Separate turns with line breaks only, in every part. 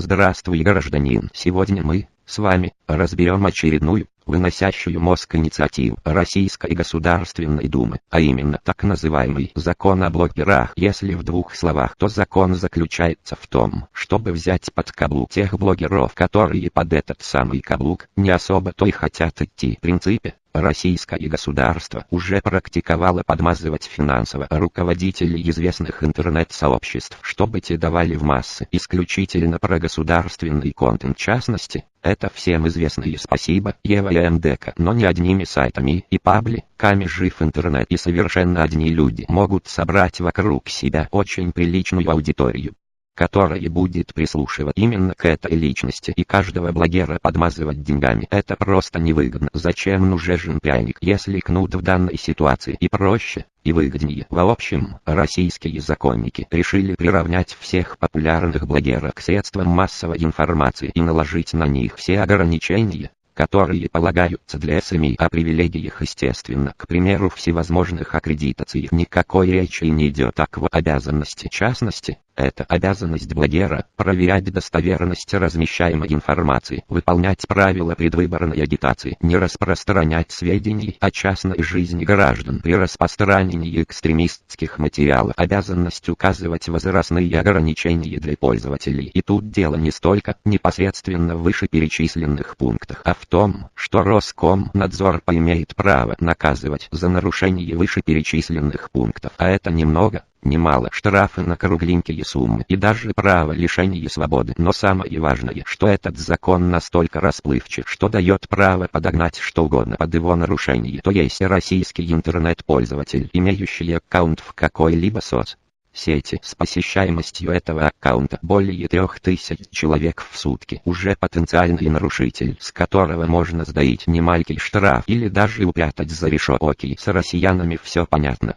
Здравствуй, гражданин. Сегодня мы, с вами, разберем очередную, выносящую мозг инициативу Российской Государственной Думы, а именно так называемый закон о блогерах. Если в двух словах, то закон заключается в том, чтобы взять под каблук тех блогеров, которые под этот самый каблук не особо-то и хотят идти. В принципе, Российское государство уже практиковало подмазывать финансово руководителей известных интернет-сообществ, чтобы те давали в массы исключительно про государственный контент частности. Это всем известные спасибо Ева и МДК, но не одними сайтами и пабли, ками жив интернет и совершенно одни люди могут собрать вокруг себя очень приличную аудиторию которая будет прислушивать именно к этой личности и каждого блогера подмазывать деньгами. Это просто невыгодно. Зачем нужен пряник, если кнут в данной ситуации и проще, и выгоднее. В общем, российские законники решили приравнять всех популярных блогеров к средствам массовой информации и наложить на них все ограничения, которые полагаются для СМИ о привилегиях естественно, к примеру всевозможных аккредитаций. Никакой речи не идет о обязанности частности, это обязанность блогера – проверять достоверность размещаемой информации, выполнять правила предвыборной агитации, не распространять сведений о частной жизни граждан при распространении экстремистских материалов, обязанность указывать возрастные ограничения для пользователей. И тут дело не столько непосредственно в вышеперечисленных пунктах, а в том, что Роскомнадзор поимеет право наказывать за нарушение вышеперечисленных пунктов, а это немного, немало штрафы на кругленькие суммы и даже право лишения свободы. Но самое важное, что этот закон настолько расплывчив, что дает право подогнать что угодно под его нарушение. То есть российский интернет-пользователь, имеющий аккаунт в какой-либо соц сети с посещаемостью этого аккаунта более трех тысяч человек в сутки, уже потенциальный нарушитель, с которого можно сдаить немаленький штраф или даже упрятать за решетки. С россиянами все понятно.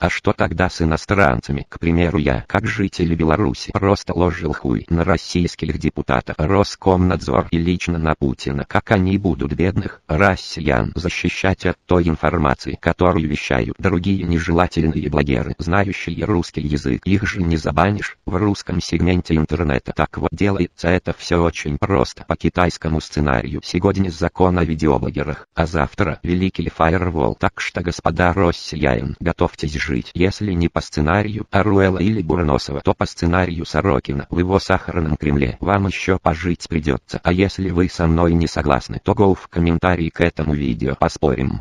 А что тогда с иностранцами? К примеру, я, как житель Беларуси, просто ложил хуй на российских депутатов, Роскомнадзор и лично на Путина. Как они будут бедных россиян защищать от той информации, которую вещают другие нежелательные блогеры, знающие русский язык. Их же не забанишь в русском сегменте интернета. Так вот делается это все очень просто по китайскому сценарию. Сегодня закон о видеоблогерах, а завтра великий фаервол. Так что, господа россиян, готовьтесь жить. Если не по сценарию Аруэла или Бурносова, то по сценарию Сорокина в его сахарном Кремле. Вам еще пожить придется. А если вы со мной не согласны, то go в комментарии к этому видео поспорим.